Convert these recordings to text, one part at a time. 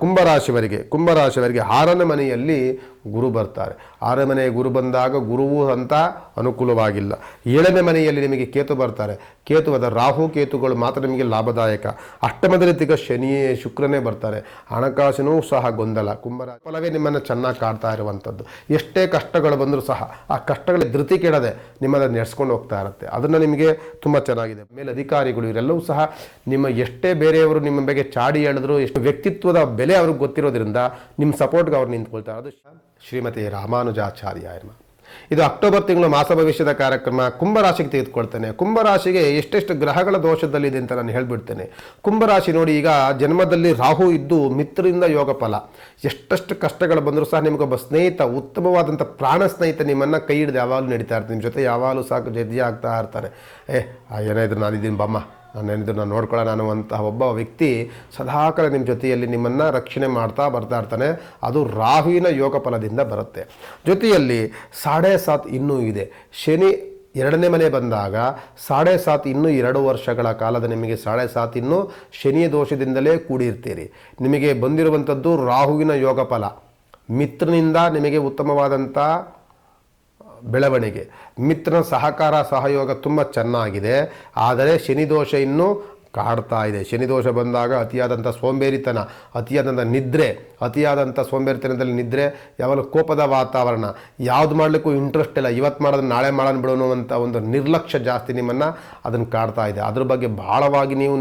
ಕುಂಭರಾಶಿವರಿಗೆ ಕುಂಭರಾಶಿವರಿಗೆ ಹಾರನ ಮನೆಯಲ್ಲಿ ಗುರು ಬರ್ತಾರೆ. ಆರನೇ ಗುರು ಬಂದಾಗ ಗುರುವು ಅಂತ ಅನುಕೂಲವಾಗಿಲ್ಲ. ಏಳನೇ ಮನೆಯಲ್ಲಿ ನಿಮಗೆ ಕೇತು ಬರ್ತಾರೆ. ಕೇತು ಅದ ರಾಹು ಕೇತುಗಳು ಮಾತ್ರ ನಿಮಗೆ ಲಾಭದಾಯಕ. ಅಷ್ಟಮದಲ್ಲಿ ತಿಗ ಶನಿಯೇ ಶುಕ್ರನೇ ಬರ್ತಾರೆ. ಹಣಕಾಸಿನೂ ಸಹ ಗೊಂದಲ. ಕುಂಭರ ಫಲವೇ ನಿಮ್ಮನ್ನು ಚೆನ್ನಾಗಿ ಕಾಡ್ತಾ ಇರುವಂಥದ್ದು ಎಷ್ಟೇ ಕಷ್ಟಗಳು ಬಂದರೂ ಸಹ ಆ ಕಷ್ಟಗಳ ಧೃತಿ ಕೆಡದೆ ನಿಮ್ಮನ್ನು ನಡೆಸ್ಕೊಂಡು ಹೋಗ್ತಾ ಇರುತ್ತೆ. ಅದನ್ನು ನಿಮಗೆ ತುಂಬ ಚೆನ್ನಾಗಿದೆ. ಮೇಲೆ ಅಧಿಕಾರಿಗಳು ಇವರೆಲ್ಲವೂ ಸಹ ನಿಮ್ಮ ಎಷ್ಟೇ ಬೇರೆಯವರು ನಿಮ್ಮ ಬಗ್ಗೆ ಚಾಡಿ ಹೇಳಿದ್ರು, ಎಷ್ಟು ವ್ಯಕ್ತಿತ್ವದ ಬೆಲೆ ಅವ್ರಿಗೆ ಗೊತ್ತಿರೋದ್ರಿಂದ ನಿಮ್ಮ ಸಪೋರ್ಟ್ಗೆ ಅವ್ರು ನಿಂತ್ಕೊಳ್ತಾರೆ. ಅದು ಶ್ರೀಮತಿ ರಾಮಾನುಜಾಚಾರ್ಯ ಇದು ಅಕ್ಟೋಬರ್ ತಿಂಗಳು ಮಾಸ ಭವಿಷ್ಯದ ಕಾರ್ಯಕ್ರಮ. ಕುಂಭರಾಶಿಗೆ ತೆಗೆದುಕೊಳ್ತೇನೆ. ಕುಂಭರಾಶಿಗೆ ಎಷ್ಟೆಷ್ಟು ಗ್ರಹಗಳ ದೋಷದಲ್ಲಿದೆ ಅಂತ ನಾನು ಹೇಳ್ಬಿಡ್ತೇನೆ. ಕುಂಭರಾಶಿ ನೋಡಿ ಈಗ ಜನ್ಮದಲ್ಲಿ ರಾಹು ಇದ್ದು ಮಿತ್ರರಿಂದ ಯೋಗ ಫಲ. ಎಷ್ಟೆಷ್ಟು ಕಷ್ಟಗಳು ಬಂದರೂ ಸಹ ನಿಮಗೊಬ್ಬ ಸ್ನೇಹಿತ, ಉತ್ತಮವಾದಂಥ ಪ್ರಾಣ ಸ್ನೇಹಿತ ನಿಮ್ಮನ್ನು ಕೈ ಹಿಡಿದು ಯಾವಾಗಲೂ ನಡೀತಾ ಇರ್ತಾರೆ. ನಿಮ್ಮ ಜೊತೆ ಯಾವಾಗಲೂ ಸಾಕು ಜಡ್ಜಿ ಆಗ್ತಾ ಇರ್ತಾರೆ. ಏ ಏನಾಯಿದ್ರು ನಾನಿದ್ದೀನಿ ಬಮ್ಮ. ನಾನು ಇದನ್ನು ನಾನು ನೋಡ್ಕೊಳ್ಳೋಣ ಅನ್ನುವಂತಹ ಒಬ್ಬ ವ್ಯಕ್ತಿ ಸದಾಕಾಲ ನಿಮ್ಮ ಜೊತೆಯಲ್ಲಿ ನಿಮ್ಮನ್ನು ರಕ್ಷಣೆ ಮಾಡ್ತಾ ಬರ್ತಾ ಇರ್ತಾನೆ. ಅದು ರಾಹುವಿನ ಯೋಗ ಫಲದಿಂದ ಬರುತ್ತೆ. ಜೊತೆಯಲ್ಲಿ ಸಾಡೆ ಸಾತ್ ಇನ್ನೂ ಇದೆ. ಶನಿ ಎರಡನೇ ಮನೆ ಬಂದಾಗ ಸಾಡೆ ಸಾತ್ ಇನ್ನೂ ಎರಡು ವರ್ಷಗಳ ಕಾಲದ ನಿಮಗೆ ಸಾಡೆ ಸಾತ್ ಇನ್ನೂ ಶನಿಯ ದೋಷದಿಂದಲೇ ಕೂಡಿರ್ತೀರಿ. ನಿಮಗೆ ಬಂದಿರುವಂಥದ್ದು ರಾಹುವಿನ ಯೋಗ ಫಲ ಮಿತ್ರನಿಂದ ನಿಮಗೆ ಉತ್ತಮವಾದಂಥ ಬೆಳವಣಿಗೆ. ಮಿತ್ರನ ಸಹಕಾರ ಸಹಯೋಗ ತುಂಬ ಚೆನ್ನಾಗಿದೆ. ಆದರೆ ಶನಿದೋಷ ಇನ್ನೂ ಕಾಡ್ತಾ ಇದೆ. ಶನಿದೋಷ ಬಂದಾಗ ಅತಿಯಾದಂಥ ಸೋಂಬೇರಿತನ, ಅತಿಯಾದಂಥ ನಿದ್ರೆ, ಅತಿಯಾದಂಥ ಸೋಂಬೇರಿತನದಲ್ಲಿ ನಿದ್ರೆ, ಯಾವಾಗಲೂ ಕೋಪದ ವಾತಾವರಣ. ಯಾವ್ದು ಮಾಡಲಿಕ್ಕೂ ಇಂಟ್ರೆಸ್ಟ್ ಇಲ್ಲ. ಇವತ್ತು ಮಾಡೋದು ನಾಳೆ ಮಾಡೋಣ ಬಿಡೋಣ ಅಂತ ಒಂದು ನಿರ್ಲಕ್ಷ್ಯ ಜಾಸ್ತಿ ನಿಮ್ಮನ್ನು ಅದನ್ನು ಕಾಡ್ತಾ ಇದೆ. ಅದ್ರ ಬಗ್ಗೆ ಭಾಳವಾಗಿ ನೀವು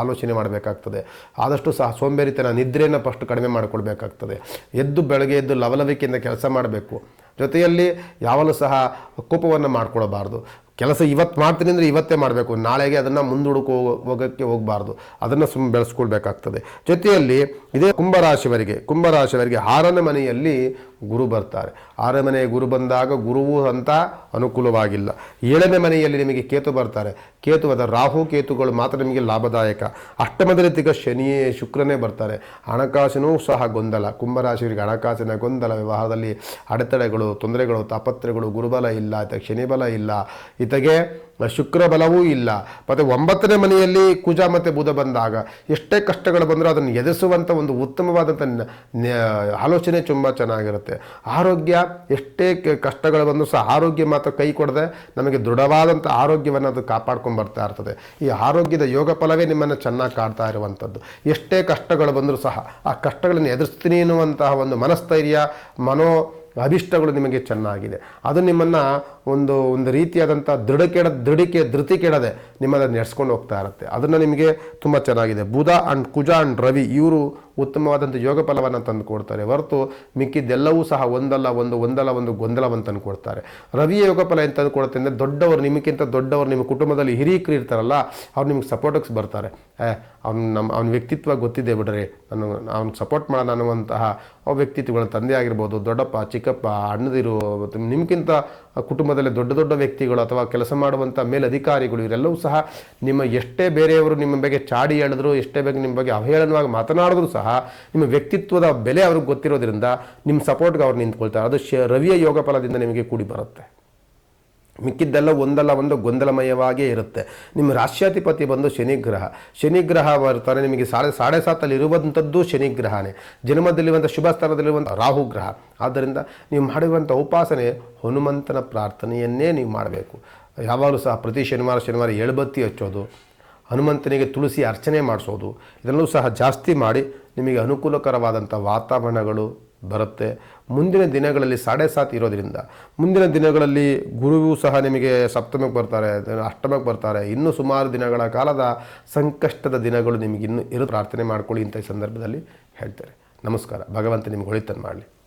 ಆಲೋಚನೆ ಮಾಡಬೇಕಾಗ್ತದೆ. ಆದಷ್ಟು ಸಹ ಸೋಂಬೇರಿತನ ನಿದ್ರೆಯನ್ನು ಫಸ್ಟ್ ಕಡಿಮೆ ಮಾಡಿಕೊಳ್ಬೇಕಾಗ್ತದೆ. ಎದ್ದು ಬೆಳಗ್ಗೆ ಎದ್ದು ಲವಲವಿಕೆಯಿಂದ ಕೆಲಸ ಮಾಡಬೇಕು. ಜೊತೆಯಲ್ಲಿ ಯಾವಲು ಸಹ ಕೋಪವನ್ನು ಮಾಡ್ಕೊಳ್ಬಾರ್ದು. ಕೆಲಸ ಇವತ್ತು ಮಾಡ್ತೀನಿ ಅಂದರೆ ಇವತ್ತೇ ಮಾಡಬೇಕು. ನಾಳೆಗೆ ಅದನ್ನು ಮುಂದೂಡಕ್ಕೆ ಹೋಗೋ ಹೋಗೋಕ್ಕೆ ಹೋಗಬಾರ್ದು. ಅದನ್ನು ಸುಮ್ಮ ಬೆಳೆಸ್ಕೊಳ್ಬೇಕಾಗ್ತದೆ. ಜೊತೆಯಲ್ಲಿ ಇದೇ ಕುಂಭರಾಶಿವರಿಗೆ ಕುಂಭರಾಶಿವರಿಗೆ ಹಾರನ ಮನೆಯಲ್ಲಿ ಗುರು ಬರ್ತಾರೆ. ಆರನೇ ಮನೆಯ ಗುರು ಬಂದಾಗ ಗುರುವು ಅಂತ ಅನುಕೂಲವಾಗಿಲ್ಲ. ಏಳನೇ ಮನೆಯಲ್ಲಿ ನಿಮಗೆ ಕೇತು ಬರ್ತಾರೆ. ಕೇತು ಕೇತುವಾದ ರಾಹು ಕೇತುಗಳು ಮಾತ್ರ ನಿಮಗೆ ಲಾಭದಾಯಕ. ಅಷ್ಟಮದಲ್ಲಿ ತಿಗ ಶನಿಯೇ ಶುಕ್ರನೇ ಬರ್ತಾರೆ. ಹಣಕಾಸಿನೂ ಸಹ ಗೊಂದಲ. ಕುಂಭರಾಶಿಯವರಿಗೆ ಹಣಕಾಸಿನ ಗೊಂದಲ. ವ್ಯವಹಾರದಲ್ಲಿ ಅಡೆತಡೆಗಳು, ತೊಂದರೆಗಳು ತಾಪತ್ರೆಗಳು ಗುರುಬಲ ಇಲ್ಲ ಶನಿಬಲ ಇಲ್ಲ. ಈತಗೆ ಶುಕ್ರ ಬಲವೂ ಇಲ್ಲ. ಮತ್ತು ಒಂಬತ್ತನೇ ಮನೆಯಲ್ಲಿ ಕುಜ ಮತ್ತು ಬುಧ ಬಂದಾಗ ಎಷ್ಟೇ ಕಷ್ಟಗಳು ಬಂದರೂ ಅದನ್ನು ಎದುರಿಸುವಂಥ ಒಂದು ಉತ್ತಮವಾದಂಥ ಆಲೋಚನೆ ತುಂಬ ಚೆನ್ನಾಗಿರುತ್ತೆ. ಆರೋಗ್ಯ ಎಷ್ಟೇ ಕಷ್ಟಗಳು ಬಂದರೂ ಸಹ ಆರೋಗ್ಯ ಮಾತ್ರ ಕೈ ಕೊಡದೆ ನಮಗೆ ದೃಢವಾದಂಥ ಆರೋಗ್ಯವನ್ನು ಅದು ಕಾಪಾಡ್ಕೊಂಡು ಬರ್ತಾ ಇರ್ತದೆ. ಈ ಆರೋಗ್ಯದ ಯೋಗ ಫಲವೇ ನಿಮ್ಮನ್ನು ಚೆನ್ನಾಗಿ ಕಾಡ್ತಾ ಇರುವಂಥದ್ದು. ಎಷ್ಟೇ ಕಷ್ಟಗಳು ಬಂದರೂ ಸಹ ಆ ಕಷ್ಟಗಳನ್ನು ಎದುರಿಸ್ತೀನಿ ಎನ್ನುವಂತಹ ಒಂದು ಮನಸ್ಥೈರ್ಯ, ಮನೋ ಅಭಿಷ್ಟಗಳು ನಿಮಗೆ ಚೆನ್ನಾಗಿದೆ. ಅದು ನಿಮ್ಮನ್ನು ಒಂದು ಒಂದು ರೀತಿಯಾದಂಥ ದೃಢಕೆಡ ದೃಢಿಕೆ ಧೃತಿ ಕೆಡದೆ ನಿಮ್ಮನ್ನು ನಡೆಸ್ಕೊಂಡು ಹೋಗ್ತಾ ಇರುತ್ತೆ. ಅದನ್ನು ನಿಮಗೆ ತುಂಬ ಚೆನ್ನಾಗಿದೆ. ಬುಧ ಆ್ಯಂಡ್ ಕುಜ ಆ್ಯಂಡ್ ರವಿ ಇವರು ಉತ್ತಮವಾದಂಥ ಯೋಗ ಫಲವನ್ನು ತಂದು ಕೊಡ್ತಾರೆ. ಹೊರತು ಮಿಕ್ಕಿದ್ದೆಲ್ಲವೂ ಸಹ ಒಂದಲ್ಲ, ಒಂದು ಒಂದಲ್ಲ, ಒಂದು ಗೊಂದಲವನ್ನು ತಂದು ಕೊಡ್ತಾರೆ. ರವಿಯ ಯೋಗ ಫಲ ಏನು ತಂದು ಕೊಡುತ್ತೆ ಅಂದರೆ ದೊಡ್ಡವರು ನಿಮಗಿಂತ ದೊಡ್ಡವರು ನಿಮ್ಮ ಕುಟುಂಬದಲ್ಲಿ ಹಿರಿಯಕರು ಇರ್ತಾರಲ್ಲ ಅವ್ರು ನಿಮ್ಗೆ ಸಪೋರ್ಟಿಗೆ ಬರ್ತಾರೆ. ಅವ್ನು ನಮ್ಮ ಅವ್ನ ವ್ಯಕ್ತಿತ್ವ ಗೊತ್ತಿದೆ ಬಿಡ್ರಿ, ನಾನು ಅವ್ನಿಗೆ ಸಪೋರ್ಟ್ ಮಾಡೋಣ ಅನ್ನುವಂತಹ ವ್ಯಕ್ತಿತ್ವಗಳ ತಂದೆ ಆಗಿರ್ಬೋದು, ದೊಡ್ಡಪ್ಪ, ಚಿಕ್ಕಪ್ಪ, ಅಣ್ಣದಿರು, ನಿಮ್ಗಿಂತ ಕುಟುಂಬದಲ್ಲಿ ದೊಡ್ಡ ದೊಡ್ಡ ವ್ಯಕ್ತಿಗಳು ಅಥವಾ ಕೆಲಸ ಮಾಡುವಂಥ ಮೇಲಧಿಕಾರಿಗಳು ಇವರೆಲ್ಲವೂ ಸಹ ನಿಮ್ಮ ಎಷ್ಟೇ ಬೇರೆಯವರು ನಿಮ್ಮ ಬಗ್ಗೆ ಚಾಡಿ ಹೇಳಿದ್ರು, ಎಷ್ಟೇ ಬಗ್ಗೆ ನಿಮ್ಮ ಬಗ್ಗೆ ಅವಹೇಳನವಾಗಿ ಮಾತನಾಡಿದ್ರು ಸಹ ನಿಮ್ಮ ವ್ಯಕ್ತಿತ್ವದ ಬೆಲೆ ಅವ್ರಿಗೆ ಗೊತ್ತಿರೋದ್ರಿಂದ ನಿಮ್ಮ ಸಪೋರ್ಟ್ಗೆ ಅವ್ರು ನಿಂತ್ಕೊಳ್ತಾರೆ. ಅದು ಶ, ರವಿಯ ಯೋಗ ಫಲದಿಂದ ನಿಮಗೆ ಕೂಡಿ ಬರುತ್ತೆ. ಮಿಕ್ಕಿದ್ದೆಲ್ಲ ಒಂದಲ್ಲ ಒಂದು ಗೊಂದಲಮಯವಾಗೇ ಇರುತ್ತೆ. ನಿಮ್ಮ ರಾಶ್ಯಾಧಿಪತಿ ಬಂದು ಶನಿಗ್ರಹ. ಶನಿಗ್ರಹ ಬರ್ತಾರೆ ನಿಮಗೆ ಸಾಡೆ ಸಾಡೆ ಸಾತಲ್ಲಿ ಇರುವಂಥದ್ದು ಶನಿಗ್ರಹನೇ. ಜನ್ಮದಲ್ಲಿರುವಂಥ ಶುಭ ಸ್ಥಾನದಲ್ಲಿರುವಂಥ ರಾಹುಗ್ರಹ. ಆದ್ದರಿಂದ ನೀವು ಮಾಡಿರುವಂಥ ಉಪಾಸನೆ ಹನುಮಂತನ ಪ್ರಾರ್ಥನೆಯನ್ನೇ ನೀವು ಮಾಡಬೇಕು. ಯಾವಾಗಲೂ ಸಹ ಪ್ರತಿ ಶನಿವಾರ ಶನಿವಾರ ಎಳ್ಬತ್ತಿ ಹಚ್ಚೋದು, ಹನುಮಂತನಿಗೆ ತುಳಸಿ ಅರ್ಚನೆ ಮಾಡಿಸೋದು, ಇದೆಲ್ಲವೂ ಸಹ ಜಾಸ್ತಿ ಮಾಡಿ ನಿಮಗೆ ಅನುಕೂಲಕರವಾದಂಥ ವಾತಾವರಣಗಳು ಬರುತ್ತೆ. ಮುಂದಿನ ದಿನಗಳಲ್ಲಿ ಸಾಡೆ ಸಾತ್ ಇರೋದ್ರಿಂದ, ಮುಂದಿನ ದಿನಗಳಲ್ಲಿ ಗುರುವು ಸಹ ನಿಮಗೆ ಸಪ್ತಮಕ್ಕೆ ಬರ್ತಾರೆ, ಅಷ್ಟಮಕ್ಕೆ ಬರ್ತಾರೆ. ಇನ್ನೂ ಸುಮಾರು ದಿನಗಳ ಕಾಲದ ಸಂಕಷ್ಟದ ದಿನಗಳು ನಿಮಗಿನ್ನೂ ಇರೋ ಪ್ರಾರ್ಥನೆ ಮಾಡ್ಕೊಳ್ಳಿ ಅಂತ ಈ ಸಂದರ್ಭದಲ್ಲಿ ಹೇಳ್ತಾರೆ. ನಮಸ್ಕಾರ. ಭಗವಂತ ನಿಮ್ಗೆ ಒಳಿತನ್ನು ಮಾಡಲಿ.